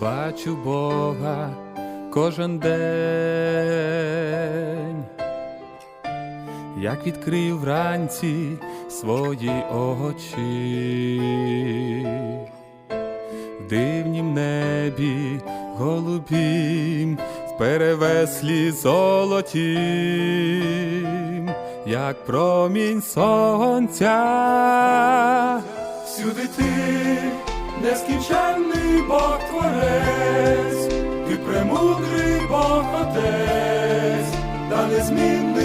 Бачу Бога кожен день, як відкрив вранці свої очі, в дивнім небі голубім, в перевеслі золотім, як промінь сонця. Всюди ти нескінченний Бог Творець, ти премудрий Бог Отець, та незмінний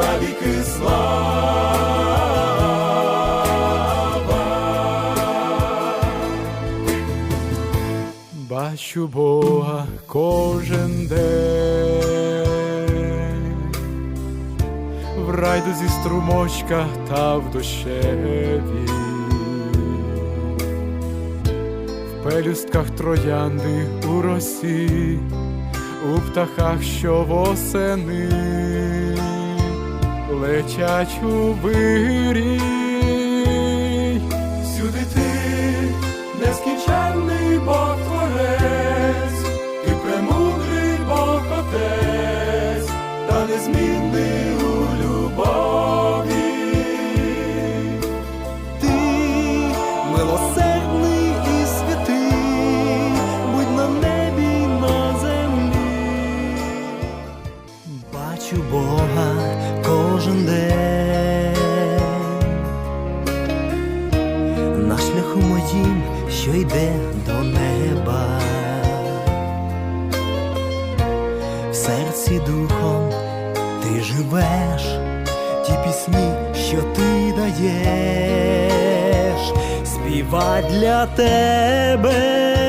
навіки слава. Бачу Бога кожен день, в райдузі струмочка та в дощеві, пелюстках троянди у росі, у птахах, що восени летять у. Серці духом ти живеш, ті пісні, що ти даєш, співать для тебе.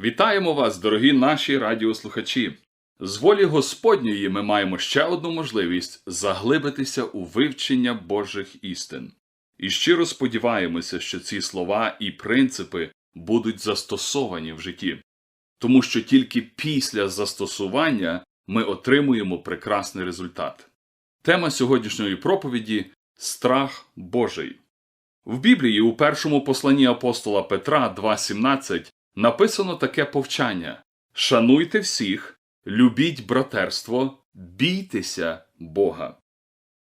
Вітаємо вас, дорогі наші радіослухачі! З волі Господньої ми маємо ще одну можливість заглибитися у вивчення Божих істин. І щиро сподіваємося, що ці слова і принципи будуть застосовані в житті, тому що тільки після застосування ми отримуємо прекрасний результат. Тема сьогоднішньої проповіді Страх Божий. В Біблії у першому посланні апостола Петра 2.17 написано таке повчання Шануйте всіх, любіть братерство, бійтеся Бога.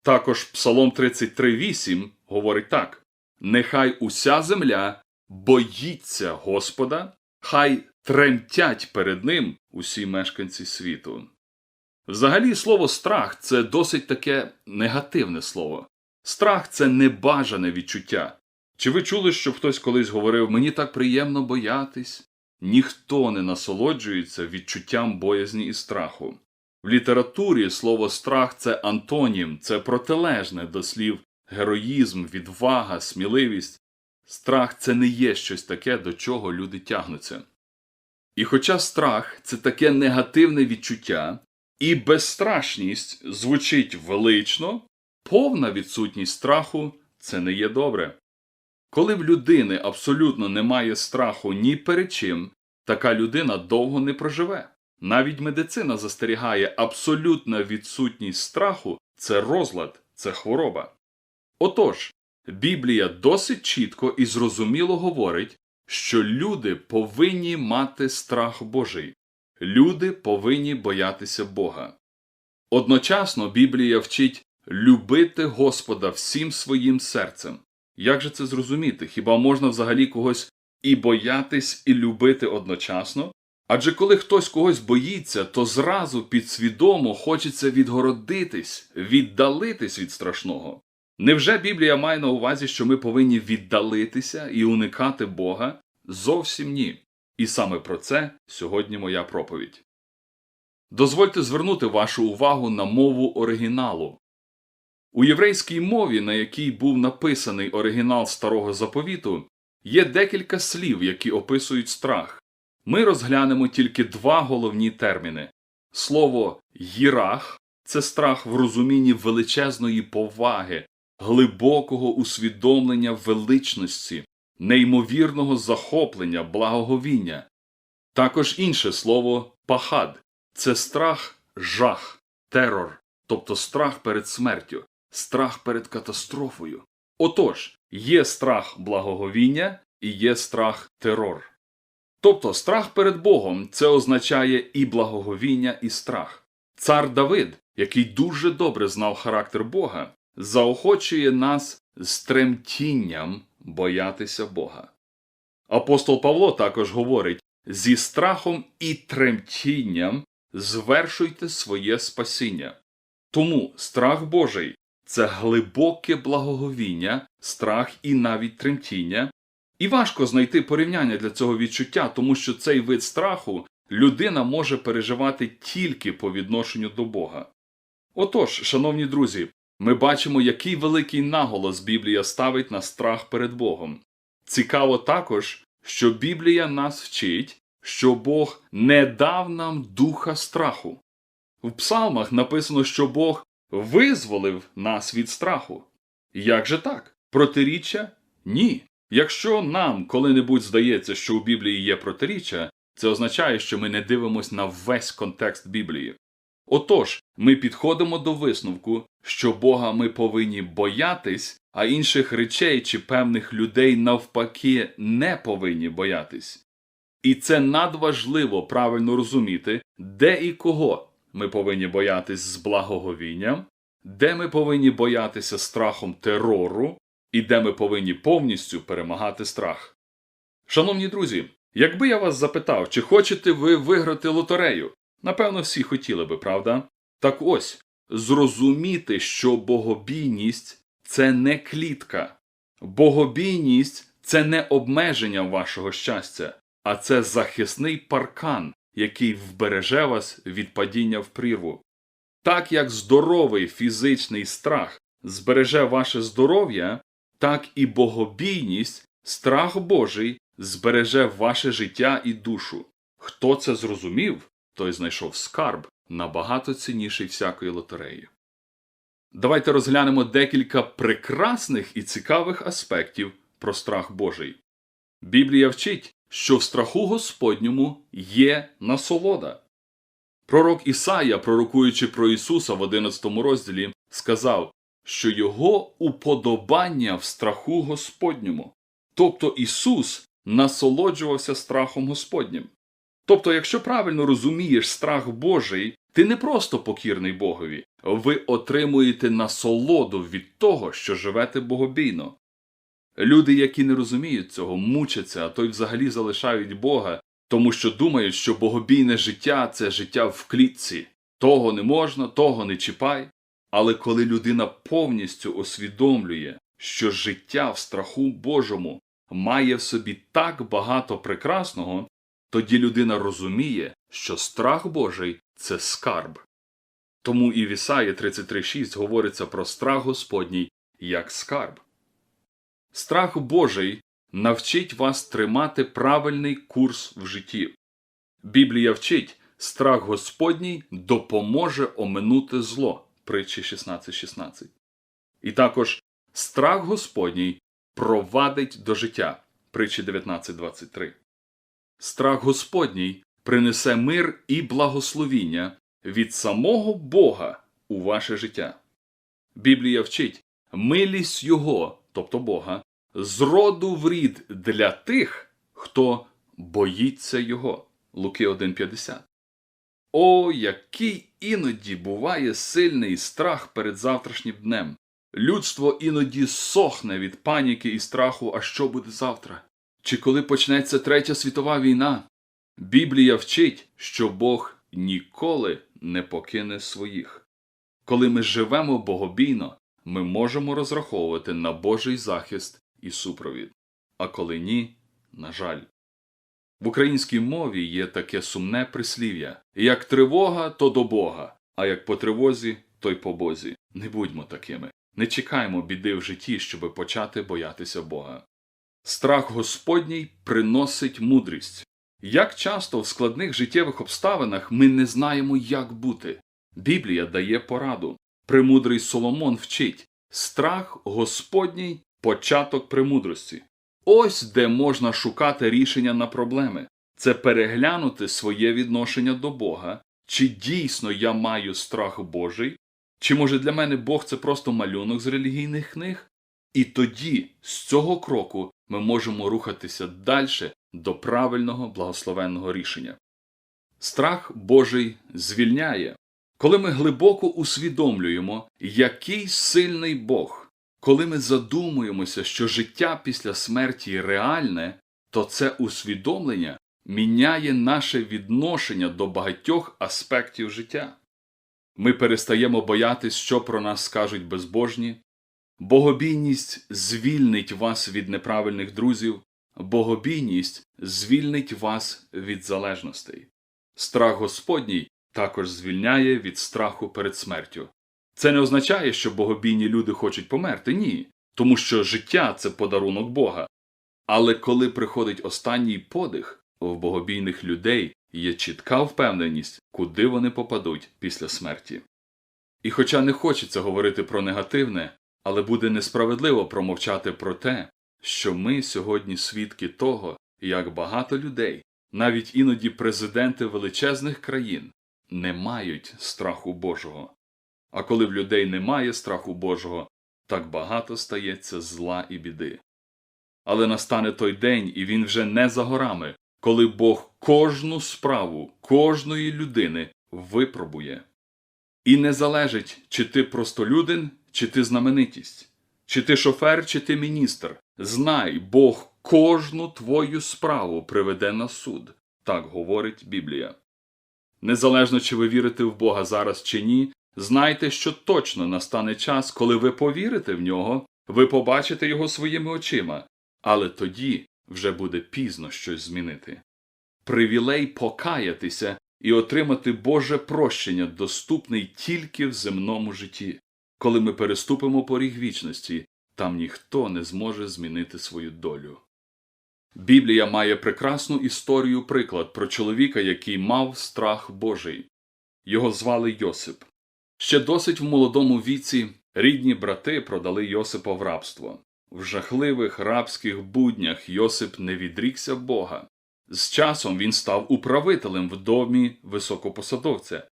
Також Псалом 33.8 говорить так: Нехай уся земля боїться Господа, хай тремтять перед ним усі мешканці світу. Взагалі, слово страх це досить таке негативне слово. Страх це небажане відчуття. Чи ви чули, щоб хтось колись говорив мені так приємно боятись? Ніхто не насолоджується відчуттям боязні і страху. В літературі слово страх це антонім, це протилежне до слів героїзм, відвага, сміливість. Страх це не є щось таке, до чого люди тягнуться. І хоча страх це таке негативне відчуття, і безстрашність звучить велично, повна відсутність страху це не є добре. Коли в людини абсолютно немає страху ні перед чим, така людина довго не проживе. Навіть медицина застерігає абсолютна відсутність страху це розлад, це хвороба. Отож, Біблія досить чітко і зрозуміло говорить, що люди повинні мати страх Божий, люди повинні боятися Бога. Одночасно Біблія вчить любити Господа всім своїм серцем. Як же це зрозуміти? Хіба можна взагалі когось і боятись, і любити одночасно? Адже коли хтось когось боїться, то зразу підсвідомо хочеться відгородитись, віддалитись від страшного. Невже Біблія має на увазі, що ми повинні віддалитися і уникати Бога? Зовсім ні. І саме про це сьогодні моя проповідь. Дозвольте звернути вашу увагу на мову оригіналу. У єврейській мові, на якій був написаний оригінал старого заповіту, є декілька слів, які описують страх. Ми розглянемо тільки два головні терміни. Слово «гірах» – це страх в розумінні величезної поваги, глибокого усвідомлення величності, неймовірного захоплення, благоговіння. Також інше слово пахад це страх, жах, терор, тобто страх перед смертю, страх перед катастрофою. Отож, є страх благоговіння і є страх терор. Тобто страх перед Богом це означає і благоговіння, і страх. Цар Давид, який дуже добре знав характер Бога, заохочує нас з тремтінням боятися Бога. Апостол Павло також говорить зі страхом і тремтінням звершуйте своє спасіння. Тому страх Божий це глибоке благоговіння, страх і навіть тремтіння. І важко знайти порівняння для цього відчуття, тому що цей вид страху людина може переживати тільки по відношенню до Бога. Отож, шановні друзі, ми бачимо, який великий наголос Біблія ставить на страх перед Богом. Цікаво також, що Біблія нас вчить, що Бог не дав нам духа страху. В псалмах написано, що Бог визволив нас від страху. Як же так? Протиріччя? Ні. Якщо нам коли-небудь здається, що у Біблії є протиріччя, це означає, що ми не дивимося на весь контекст Біблії. Отож, ми підходимо до висновку, що Бога ми повинні боятись, а інших речей чи певних людей навпаки не повинні боятись. І це надважливо правильно розуміти, де і кого ми повинні боятись з благоговінням, де ми повинні боятися страхом терору, і де ми повинні повністю перемагати страх. Шановні друзі, якби я вас запитав, чи хочете ви виграти лотерею, напевно, всі хотіли би, правда? Так ось зрозуміти, що богобійність це не клітка, богобійність це не обмеження вашого щастя, а це захисний паркан, який вбереже вас від падіння в прірву. Так як здоровий фізичний страх збереже ваше здоров'я, так і богобійність, страх Божий збереже ваше життя і душу. Хто це зрозумів, той знайшов скарб набагато цінніший всякої лотереї. Давайте розглянемо декілька прекрасних і цікавих аспектів про страх Божий. Біблія вчить, що в страху Господньому є насолода. Пророк Ісая, пророкуючи про Ісуса в 11 розділі, сказав, що його уподобання в страху Господньому. Тобто Ісус насолоджувався страхом Господнім. Тобто, якщо правильно розумієш страх Божий, ти не просто покірний Богові, ви отримуєте насолоду від того, що живете богобійно. Люди, які не розуміють цього, мучаться, а то й взагалі залишають Бога, тому що думають, що богобійне життя це життя в клітці, того не можна, того не чіпай. Але коли людина повністю усвідомлює, що життя в страху Божому має в собі так багато прекрасного, тоді людина розуміє, що страх Божий це скарб. Тому і в Ісаї 33.6 говориться про страх Господній як скарб. Страх Божий навчить вас тримати правильний курс в житті. Біблія вчить, страх Господній допоможе оминути зло. Притчі 16.16. І також страх Господній провадить до життя. Притчі 19.23. Страх Господній принесе мир і благословіння від самого Бога у ваше життя. Біблія вчить милість Його, тобто Бога, з роду в рід для тих, хто боїться Його. Луки 1.50. О, який іноді буває сильний страх перед завтрашнім днем. Людство іноді сохне від паніки і страху, а що буде завтра? Чи коли почнеться Третя світова війна? Біблія вчить, що Бог ніколи не покине своїх. Коли ми живемо богобійно, ми можемо розраховувати на Божий захист і супровід. А коли ні, на жаль. В українській мові є таке сумне прислів'я як тривога, то до Бога, а як по тривозі, то й по Бозі. Не будьмо такими. Не чекаймо біди в житті, щоби почати боятися Бога. Страх Господній приносить мудрість. Як часто в складних життєвих обставинах ми не знаємо, як бути. Біблія дає пораду. Премудрий Соломон вчить страх Господній початок премудрості. Ось де можна шукати рішення на проблеми. Це переглянути своє відношення до Бога, чи дійсно я маю страх Божий, чи може для мене Бог це просто малюнок з релігійних книг? І тоді, з цього кроку, ми можемо рухатися далі до правильного благословенного рішення. Страх Божий звільняє. Коли ми глибоко усвідомлюємо, який сильний Бог, коли ми задумуємося, що життя після смерті реальне, то це усвідомлення міняє наше відношення до багатьох аспектів життя. Ми перестаємо боятись, що про нас скажуть безбожні. Богобійність звільнить вас від неправильних друзів, богобійність звільнить вас від залежностей. Страх Господній також звільняє від страху перед смертю. Це не означає, що богобійні люди хочуть померти, ні, тому що життя це подарунок Бога. Але коли приходить останній подих, в богобійних людей є чітка впевненість, куди вони попадуть після смерті. І хоча не хочеться говорити про негативне, але буде несправедливо промовчати про те, що ми сьогодні свідки того, як багато людей, навіть іноді президенти величезних країн, не мають страху Божого. А коли в людей немає страху Божого, так багато стається зла і біди. Але настане той день, і він вже не за горами, коли Бог кожну справу кожної людини випробує. І не залежить, чи ти простолюдин, чи ти знаменитість, чи ти шофер, чи ти міністр. Знай, Бог кожну твою справу приведе на суд. Так говорить Біблія. Незалежно чи ви вірите в Бога зараз чи ні, знайте, що точно настане час, коли ви повірите в нього, ви побачите його своїми очима, але тоді вже буде пізно щось змінити. Привілей покаятися і отримати Боже прощення доступний тільки в земному житті. Коли ми переступимо поріг вічності, там ніхто не зможе змінити свою долю. Біблія має прекрасну історію приклад про чоловіка, який мав страх Божий. Його звали Йосип. Ще досить в молодому віці рідні брати продали Йосипа в рабство. В жахливих рабських буднях Йосип не відрікся Бога. З часом він став управителем в домі високопосадовця.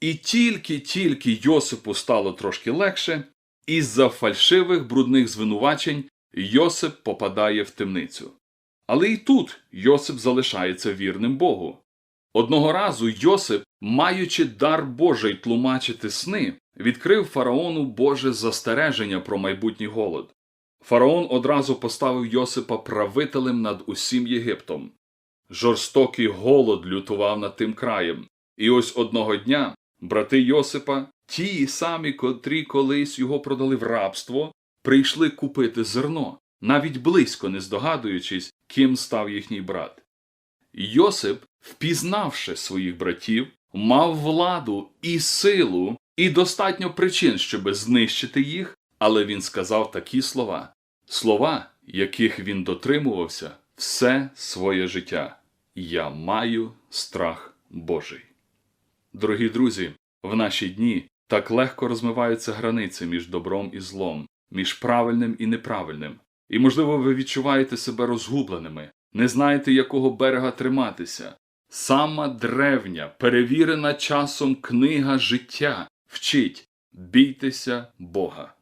І тільки-тільки Йосипу стало трошки легше, із-за фальшивих брудних звинувачень Йосип попадає в темницю. Але і тут Йосип залишається вірним Богу. Одного разу Йосип, маючи дар Божий тлумачити сни, відкрив фараону Боже застереження про майбутній голод. Фараон одразу поставив Йосипа правителем над усім Єгиптом. Жорстокий голод лютував над тим краєм, і ось одного дня Брати Йосипа, ті самі, котрі колись його продали в рабство, прийшли купити зерно, навіть близько не здогадуючись, ким став їхній брат. Йосип, впізнавши своїх братів, мав владу і силу, і достатньо причин, щоби знищити їх, але він сказав такі слова слова, яких він дотримувався все своє життя. Я маю страх Божий. Дорогі друзі, в наші дні так легко розмиваються границі між добром і злом, між правильним і неправильним. І, можливо, ви відчуваєте себе розгубленими, не знаєте, якого берега триматися. Сама древня, перевірена часом книга життя вчить бійтеся Бога.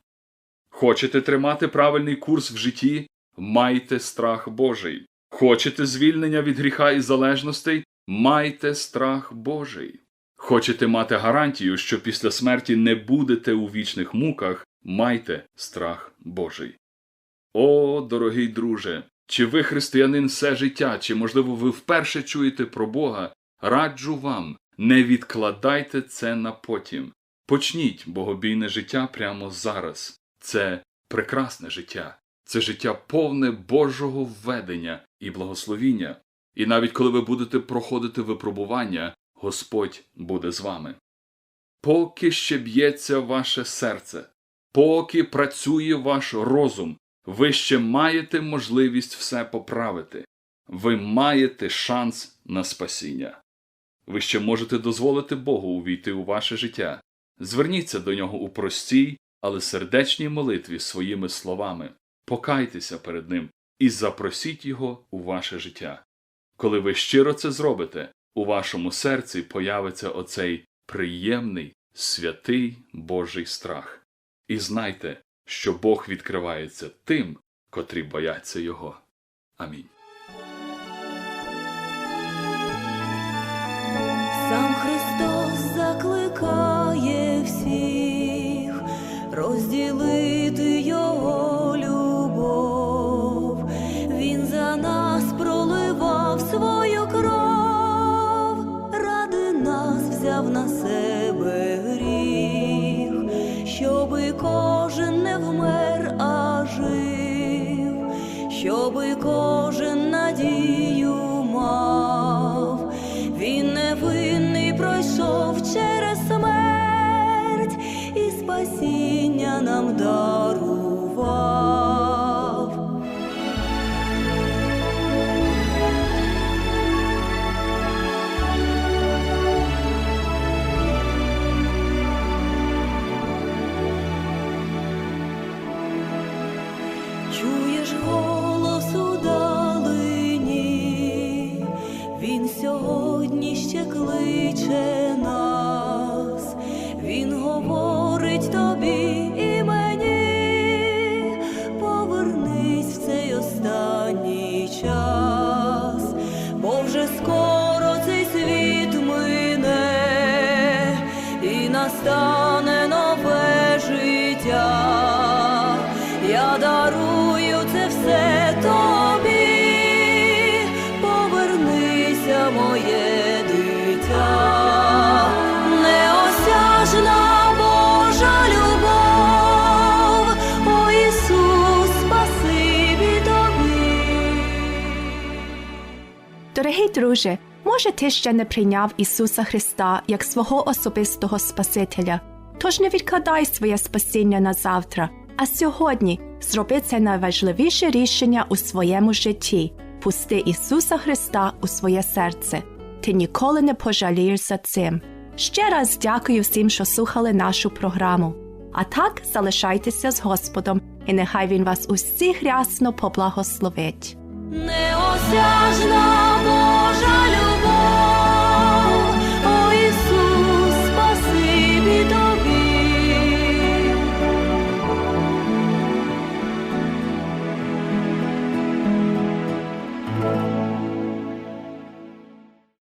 Хочете тримати правильний курс в житті? Майте страх Божий. Хочете звільнення від гріха і залежностей? Майте страх Божий. Хочете мати гарантію, що після смерті не будете у вічних муках? Майте страх Божий. О, дорогий друже! Чи ви християнин все життя, чи, можливо, ви вперше чуєте про Бога? Раджу вам, не відкладайте це на потім. Почніть богобійне життя прямо зараз. Це прекрасне життя, це життя повне Божого введення і благословіння. І навіть коли ви будете проходити випробування, Господь буде з вами. Поки ще б'ється ваше серце, поки працює ваш розум, ви ще маєте можливість все поправити. Ви маєте шанс на спасіння. Ви ще можете дозволити Богу увійти у ваше життя. Зверніться до нього у простій, але сердечній молитві своїми словами, покайтеся перед ним і запросіть його у ваше життя. Коли ви щиро це зробите, у вашому серці появиться оцей приємний, святий Божий страх. І знайте, що Бог відкривається тим, котрі бояться Його. Амінь. Сам Христос закликає всіх розділити друже, може ти ще не прийняв Ісуса Христа як свого особистого Спасителя, тож не відкладай своє спасіння на завтра, а сьогодні зроби це найважливіше рішення у своєму житті пусти Ісуса Христа у своє серце. Ти ніколи не пожалієш за цим. Ще раз дякую всім, що слухали нашу програму. А так залишайтеся з Господом, і нехай Він вас усіх рясно поблагословить. Неосяжна